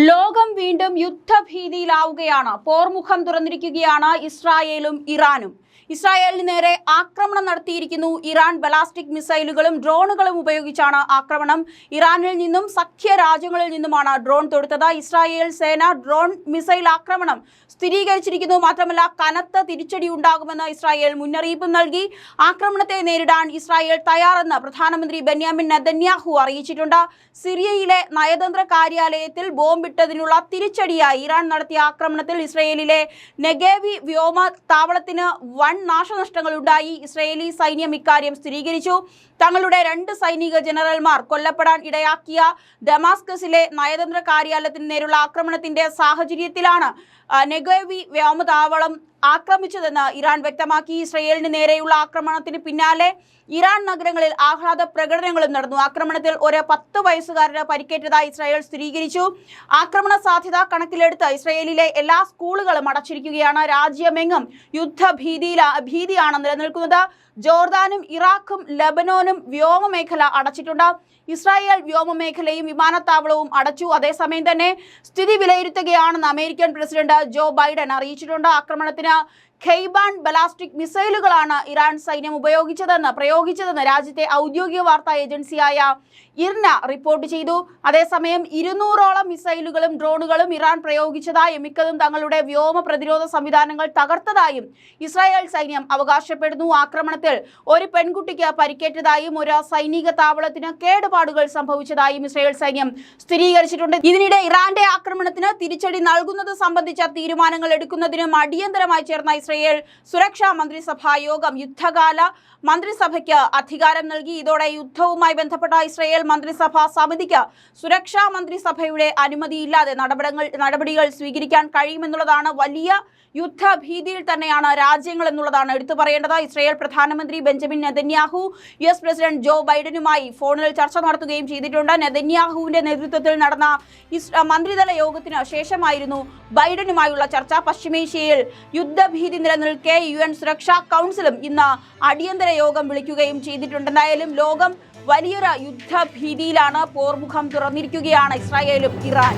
ലോകം വീണ്ടും യുദ്ധഭീതിയിലാവുകയാണ്. പോർമുഖം തുറന്നിരിക്കുകയാണ് ഇസ്രായേലും ഇറാനും. ഇസ്രായേലിന് നേരെ ആക്രമണം നടത്തിയിരിക്കുന്നു ഇറാൻ ബലാസ്റ്റിക് മിസൈലുകളും ഡ്രോണുകളും ഉപയോഗിച്ചാണ് ആക്രമണം. ഇറാനിൽ നിന്നും സഖ്യ രാജ്യങ്ങളിൽ നിന്നുമാണ് ഡ്രോൺ തൊടുത്തത്. ഇസ്രായേൽ സേന ഡ്രോൺ മിസൈൽ ആക്രമണം സ്ഥിരീകരിച്ചിരിക്കുന്നു. മാത്രമല്ല കനത്ത തിരിച്ചടി ഉണ്ടാകുമെന്ന് ഇസ്രായേൽ മുന്നറിയിപ്പ് നൽകി. ആക്രമണത്തെ നേരിടാൻ ഇസ്രായേൽ തയ്യാറെന്ന് പ്രധാനമന്ത്രി ബെന്യാമിൻ നെതന്യാഹു അറിയിച്ചിട്ടുണ്ട്. സിറിയയിലെ നയതന്ത്ര കാര്യാലയത്തിൽ ബോംബിട്ടതിനുള്ള തിരിച്ചടിയായി ഇറാൻ നടത്തിയ ആക്രമണത്തിൽ ഇസ്രയേലിലെ നെഗേവി വ്യോമ താവളത്തിന് വൻ നാശനഷ്ടങ്ങൾ ഉണ്ടായി ഇസ്രയേലി സൈന്യം ഇക്കാര്യം സ്ഥിരീകരിച്ചു. തങ്ങളുടെ രണ്ട് സൈനിക ജനറൽമാർ കൊല്ലപ്പെടാൻ ഇടയാക്കിയ ഡമാസ്കസിലെ നയതന്ത്ര കാര്യാലയത്തിന് നേരുള്ള ആക്രമണത്തിന്റെ സാഹചര്യത്തിലാണ് നെഗേവി വ്യോമതാവളം ആക്രമിച്ചതെന്ന് ഇറാൻ വ്യക്തമാക്കി. ഇസ്രയേലിന് നേരെയുള്ള ആക്രമണത്തിന് പിന്നാലെ ഇറാൻ നഗരങ്ങളിൽ ആഹ്ലാദ പ്രകടനങ്ങളും നടന്നു. ആക്രമണത്തിൽ ഒരു പത്ത് വയസ്സുകാരന് പരിക്കേറ്റതായി ഇസ്രായേൽ സ്ഥിരീകരിച്ചു. ആക്രമണ സാധ്യത കണക്കിലെടുത്ത് ഇസ്രയേലിലെ എല്ലാ സ്കൂളുകളും അടച്ചിരിക്കുകയാണ്. രാജ്യമെങ്ങും യുദ്ധഭീതിയില ഭീതിയാണ് നിലനിൽക്കുന്നത്. ജോർദാനും ഇറാഖും ലബനോനും വ്യോമമേഖല അടച്ചിട്ടുണ്ട്. ഇസ്രായേൽ വ്യോമമേഖലയും വിമാനത്താവളവും അടച്ചു. അതേസമയം തന്നെ സ്ഥിതി വിലയിരുത്തുകയാണെന്ന് അമേരിക്കൻ പ്രസിഡന്റ് ജോ ബൈഡൻ അറിയിച്ചിട്ടുണ്ട്. ആക്രമണത്തിന് ഖെയ്ബാൻ ബലാസ്റ്റിക് മിസൈലുകളാണ് ഇറാൻ സൈന്യം ഉപയോഗിച്ചതെന്ന് പ്രയോഗിച്ചതെന്ന് രാജ്യത്തെ ഔദ്യോഗിക വാർത്താ ഏജൻസിയായ ഇർന റിപ്പോർട്ട് ചെയ്തു. അതേസമയം ഇരുന്നൂറോളം മിസൈലുകളും ഡ്രോണുകളും ഇറാൻ പ്രയോഗിച്ചതായും മിക്കതും തങ്ങളുടെ വ്യോമ പ്രതിരോധ സംവിധാനങ്ങൾ തകർത്തതായും ഇസ്രായേൽ സൈന്യം അവകാശപ്പെടുന്നു. ആക്രമണത്തിൽ ഒരു പെൺകുട്ടിക്ക് പരിക്കേറ്റതായും ഒരു സൈനിക താവളത്തിന് കേടുപാടുകൾ സംഭവിച്ചതായും ഇസ്രായേൽ സൈന്യം സ്ഥിരീകരിച്ചിട്ടുണ്ട്. ഇതിനിടെ ഇറാന്റെ ആക്രമണത്തിന് തിരിച്ചടി നൽകുന്നത് സംബന്ധിച്ച തീരുമാനങ്ങൾ എടുക്കുന്നതിനും അടിയന്തരമായി ചേർന്ന ഇസ്രായേൽ സുരക്ഷാ മന്ത്രിസഭാ യോഗം യുദ്ധകാല മന്ത്രിസഭയ്ക്ക് അധികാരം നൽകി. ഇതോടെ യുദ്ധവുമായി ബന്ധപ്പെട്ട ഇസ്രയേൽ മന്ത്രിസഭാ സമിതിക്ക് സുരക്ഷാ മന്ത്രിസഭയുടെ അനുമതിയില്ലാതെ നടപടികൾ നടപടികൾ സ്വീകരിക്കാൻ കഴിയുമെന്നുള്ളതാണ് വലിയ യുദ്ധഭീതിയിൽ തന്നെയാണ് രാജ്യങ്ങൾ എന്നുള്ളതാണ് എടുത്തു പറയേണ്ടത്. ഇസ്രയേൽ പ്രധാനമന്ത്രി Benjamin Netanyahu U S president Joe ബൈഡനുമായി ഫോണിൽ ചർച്ച നടത്തുകയും ചെയ്തിട്ടുണ്ട്. നെതന്യാഹുവിന്റെ നേതൃത്വത്തിൽ നടന്ന മന്ത്രിതല യോഗത്തിന് ശേഷമായിരുന്നു ബൈഡനുമായുള്ള ചർച്ച. പശ്ചിമേഷ്യയിൽ യുദ്ധഭീതി നിലനിൽക്കെ യു എൻ സുരക്ഷാ കൗൺസിലും ഇന്ന് അടിയന്തര യോഗം വിളിക്കുകയും ചെയ്തിട്ടുണ്ട്. എന്തായാലും ലോകം വലിയൊരു യുദ്ധഭീതിയിലാണ്. പോർമുഖം തുറന്നിരിക്കുകയാണ് ഇസ്രായേലും ഇറാൻ.